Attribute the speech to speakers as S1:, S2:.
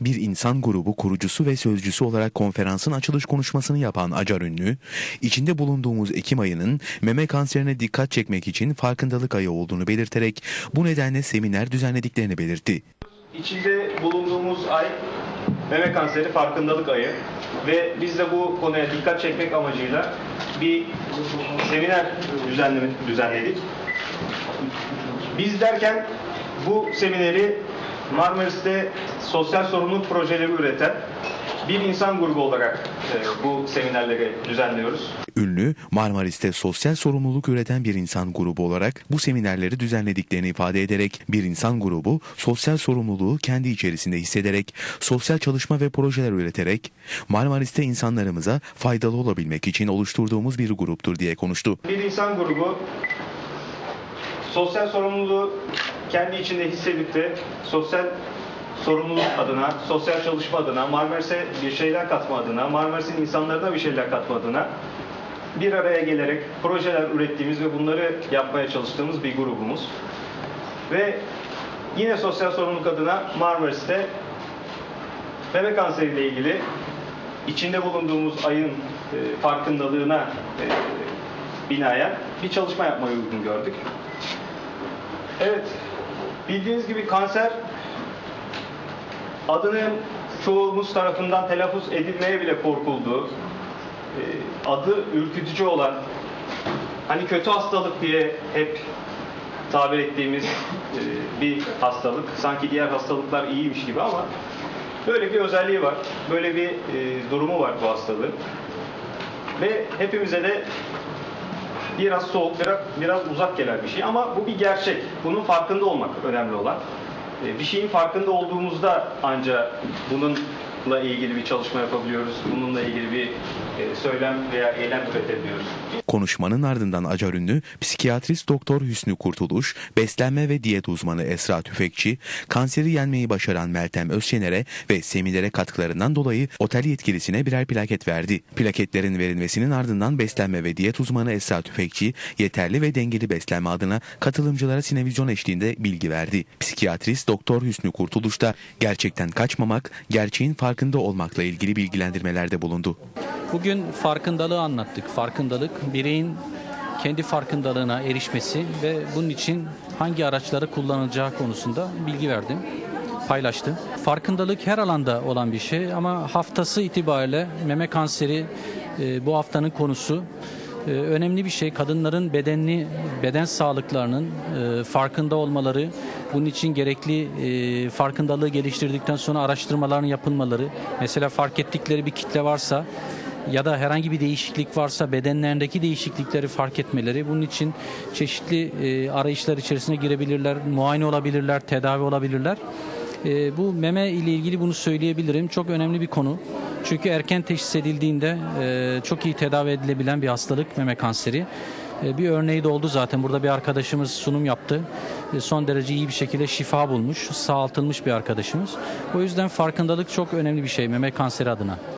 S1: Bir insan grubu kurucusu ve sözcüsü olarak konferansın açılış konuşmasını yapan Acar Ünlü, içinde bulunduğumuz Ekim ayının meme kanserine dikkat çekmek için farkındalık ayı olduğunu belirterek bu nedenle seminer düzenlediklerini belirtti.
S2: İçinde bulunduğumuz ay meme kanseri farkındalık ayı ve biz de bu konuya dikkat çekmek amacıyla bir seminer düzenledik. Biz derken bu semineri Marmaris'te sosyal sorumluluk projeleri üreten bir insan grubu olarak e, bu seminerleri düzenliyoruz.
S1: Ünlü, Marmaris'te sosyal sorumluluk üreten bir insan grubu olarak bu seminerleri düzenlediklerini ifade ederek bir insan grubu sosyal sorumluluğu kendi içerisinde hissederek sosyal çalışma ve projeler üreterek Marmaris'te insanlarımıza faydalı olabilmek için oluşturduğumuz bir gruptur diye konuştu.
S2: Bir insan grubu sosyal sorumluluğu kendi içinde hissedip de sosyal sorumluluk adına, sosyal çalışma adına, Marmaris'e bir şeyler katma adına, Marmaris'in insanlarına bir şeyler katma adına bir araya gelerek projeler ürettiğimiz ve bunları yapmaya çalıştığımız bir grubumuz. Ve yine sosyal sorumluluk adına Marmaris'te meme kanseriyle ilgili içinde bulunduğumuz ayın e, farkındalığına e, binaen bir çalışma yapmayı uygun gördük. Evet, bildiğiniz gibi kanser adının çoğumuz tarafından telaffuz edilmeye bile korkulduğu, e, adı ürkütücü olan, hani kötü hastalık diye hep tabir ettiğimiz e, bir hastalık. Sanki diğer hastalıklar iyiymiş gibi ama böyle bir özelliği var. Böyle bir e, durumu var bu hastalığın. Ve hepimize de biraz soğuk, biraz, biraz uzak gelen bir şey ama bu bir gerçek. Bunun farkında olmak önemli olan. E, Bir şeyin farkında olduğumuzda ancak bununla ilgili bir çalışma yapabiliyoruz. Bununla ilgili bir söylem veya eylem üretebiliyoruz.
S1: Konuşmanın ardından Acar Ünlü, psikiyatrist doktor Hüsnü Kurtuluş, beslenme ve diyet uzmanı Esra Tüfekçi, kanseri yenmeyi başaran Meltem Özşener'e ve seminere katkılarından dolayı otel yetkilisine birer plaket verdi. Plaketlerin verilmesinin ardından beslenme ve diyet uzmanı Esra Tüfekçi, yeterli ve dengeli beslenme adına katılımcılara sinevizyon eşliğinde bilgi verdi. Psikiyatrist doktor Hüsnü Kurtuluş da gerçekten kaçmamak, gerçeğin farkında olmakla ilgili bilgilendirmelerde bulundu.
S3: Bugün farkındalığı anlattık. Farkındalık bireyin kendi farkındalığına erişmesi ve bunun için hangi araçları kullanacağı konusunda bilgi verdim, paylaştım. Farkındalık her alanda olan bir şey ama haftası itibariyle meme kanseri e, bu haftanın konusu. E, önemli bir şey kadınların bedenini, beden sağlıklarının e, farkında olmaları, bunun için gerekli e, farkındalığı geliştirdikten sonra araştırmaların yapılmaları, mesela fark ettikleri bir kitle varsa ya da herhangi bir değişiklik varsa bedenlerindeki değişiklikleri fark etmeleri. Bunun için çeşitli e, arayışlar içerisine girebilirler, muayene olabilirler, tedavi olabilirler. E, bu meme ile ilgili bunu söyleyebilirim. Çok önemli bir konu. Çünkü erken teşhis edildiğinde e, çok iyi tedavi edilebilen bir hastalık meme kanseri. E, Bir örneği de oldu zaten. Burada bir arkadaşımız sunum yaptı. E, Son derece iyi bir şekilde şifa bulmuş, sağaltılmış bir arkadaşımız. O yüzden farkındalık çok önemli bir şey meme kanseri adına.